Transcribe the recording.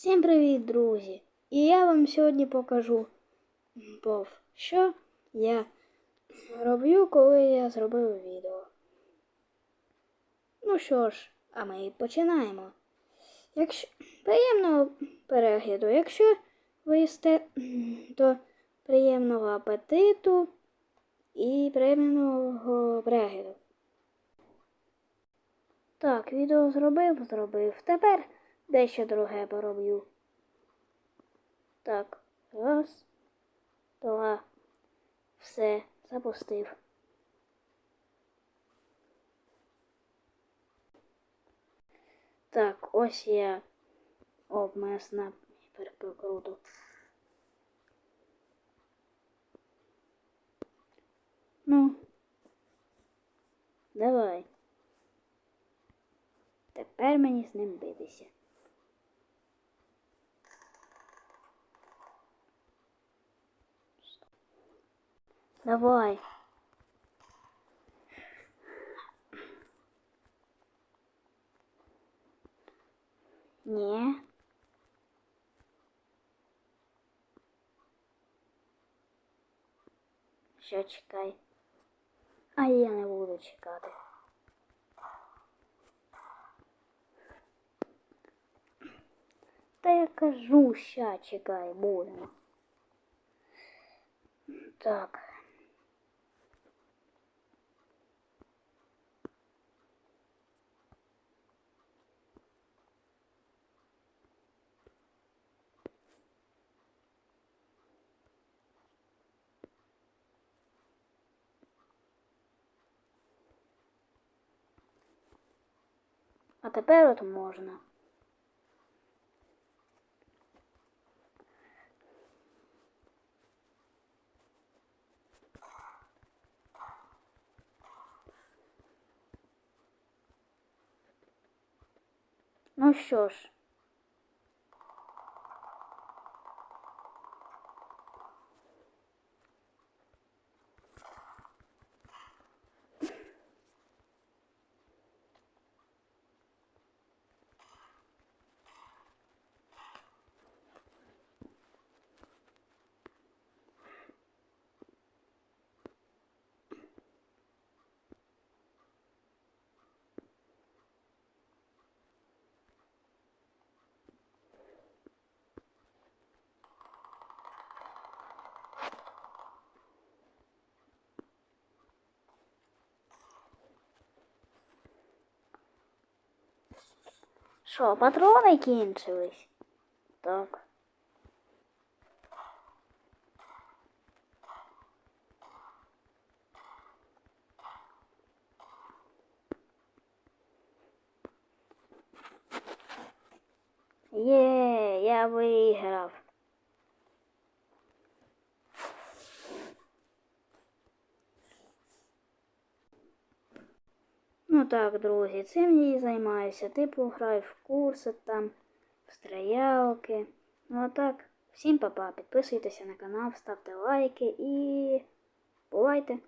Всім привіт, друзі! І я вам сьогодні покажу, що я роблю, коли я зробив відео. Ну що ж, а ми починаємо. Якщо приємного перегляду, якщо ви їсте, то приємного апетиту і приємного перегляду. Так, відео зробив, зробив. Тепер дещо друге пороблю. Так, раз, два, все, запустив. Так, ось я. О, в мене снап круто. Ну, давай. Тепер мені з ним битися. Давай. Ні. Що чекай. А я не буду чекати. Та я кажу, ща чекай, будемо. Так. А тепер от можна. Ну що ж. Що, патрони кінчились? Так. Є, я виграв. Так, друзі, цим я і займаюся. Типу граю в курси там, в стрілялки. Ну а так, всім па-па, підписуйтеся на канал, ставте лайки і бувайте!